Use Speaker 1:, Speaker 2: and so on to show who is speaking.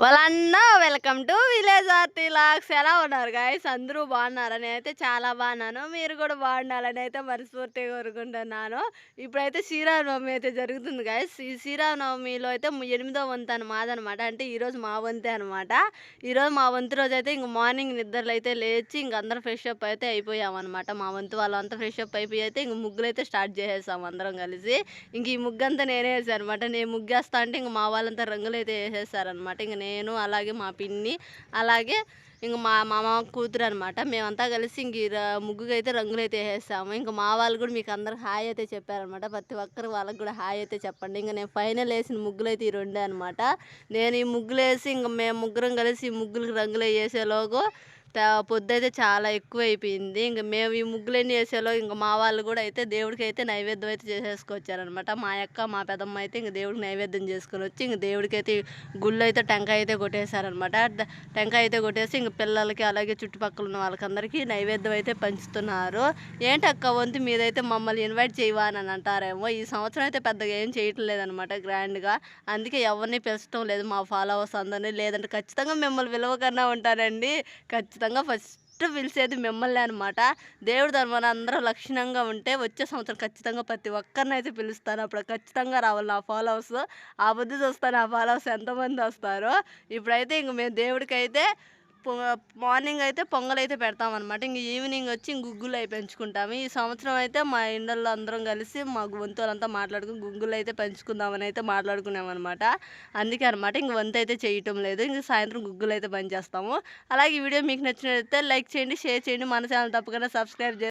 Speaker 1: వాళ్ళన్న welcome to village ఆర్టీ లాక్స్. ఎలా ఉన్నారు గాయస్ అందరూ బాగున్నారని అయితే చాలా బాగున్నాను. మీరు కూడా బాగుండాలని అయితే మనస్ఫూర్తిగా కోరుకుంటున్నాను. ఇప్పుడైతే శ్రీరామనవమి అయితే జరుగుతుంది గాయస్ ఈ శ్రీరామనవమిలో అయితే ఎనిమిదో వంతు అని మాదనమాట. అంటే ఈరోజు మా వంతే అనమాట ఈరోజు మా వంతు రోజు అయితే ఇంక మార్నింగ్ నిద్రలు అయితే లేచి ఇంక అందరం ఫ్రెష్ అప్ అయితే అయిపోయామన్నమాట మా వంతు వాళ్ళంతా ఫ్రెష్ అప్ అయిపోయి అయితే ఇంక ముగ్గులు అయితే స్టార్ట్ చేసేసాం అందరం కలిసి. ఇంక ఈ ముగ్గు అంతా నేనే వేసాను అనమాట నేను ముగ్గేస్తా అంటే ఇంక మా వాళ్ళంతా రంగులు అయితే వేసేసారనమాట ఇంక నేను అలాగే మా పిన్ని అలాగే ఇంక మా మామ కూతురు అనమాట మేమంతా కలిసి ఇంక ఈ ర- ముగ్గుకి అయితే రంగులు అయితే వేసేసాము. ఇంక మా వాళ్ళు కూడా మీకు అందరికి హాయ్ అయితే చెప్పారనమాట ప్రతి ఒక్కరు వాళ్ళకి కూడా హాయ్ అయితే చెప్పండి. ఇంక నేను ఫైనల్ వేసిన ముగ్గులు అయితే ఈ రెండే అనమాట నేను ఈ ముగ్గులు వేసి ఇంక మేము ముగ్గురం కలిసి ఈ ముగ్గులకు రంగులు వేసేలోగు పొద్దు చాలా ఎక్కువ అయిపోయింది ఇంక మేము ఈ ముగ్గులన్నీ వేసేలో ఇంకా మా వాళ్ళు కూడా అయితే దేవుడికి అయితే నైవేద్యం అయితే చేసేసుకొచ్చారనమాట మా అక్క మా పెదమ్మ అయితే ఇంక దేవుడికి నైవేద్యం చేసుకొని వచ్చి ఇంక దేవుడికి అయితే గుళ్ళు అయితే టెంకాయ అయితే కొట్టేశారనమాట టెంకాయ అయితే కొట్టేసి ఇంక పిల్లలకి అలాగే చుట్టుపక్కల ఉన్న వాళ్ళకందరికీ నైవేద్యం అయితే పంచుతున్నారు. ఏంటి అక్క వంతు మీదైతే మమ్మల్ని ఇన్వైట్ చేయవా అని అంటారేమో. ఈ సంవత్సరం అయితే పెద్దగా ఏం చేయటం లేదనమాట గ్రాండ్గా. అందుకే ఎవరిని పిలచడం లేదు మా ఫాలోవర్స్ అందరినీ. లేదంటే ఖచ్చితంగా మిమ్మల్ని విలువకన్నా ఉంటారండి ఖచ్చితంగా ఖచ్చితంగా ఫస్ట్ పిలిచేది మిమ్మల్ని అనమాట దేవుడు ధర్మాన్ని అందరూ లక్షణంగా ఉంటే వచ్చే సంవత్సరం ఖచ్చితంగా ప్రతి ఒక్కరిని అయితే పిలుస్తాను. అప్పుడు ఖచ్చితంగా రావాలి నా ఫాలోవర్స్. ఆ బుద్ధి చూస్తాను ఆ ఫాలోవర్స్ ఎంతమంది వస్తారో. ఇప్పుడైతే ఇంక మేము దేవుడికి అయితే మార్నింగ్ అయితే పొంగల్ అయితే పెడతామన్నమాట. ఇంక ఈవినింగ్ వచ్చి ఇంక గుగ్గులు అయి పెంచుకుంటాము. ఈ సంవత్సరం అయితే మా ఇండల్లో అందరం కలిసి మా వంతులంతా మాట్లాడుకుని గుగ్గులు అయితే పెంచుకుందామని అయితే మాట్లాడుకున్నామన్నమాట. అందుకే అనమాట ఇంక వంత అయితే చేయటం లేదు. ఇంక సాయంత్రం గుగ్గులు అయితే పనిచేస్తాము అలాగే ఈ వీడియో మీకు నచ్చినట్లయితే లైక్ చేయండి షేర్ చేయండి. మన ఛానల్ తప్పకుండా సబ్స్క్రైబ్ చేయండి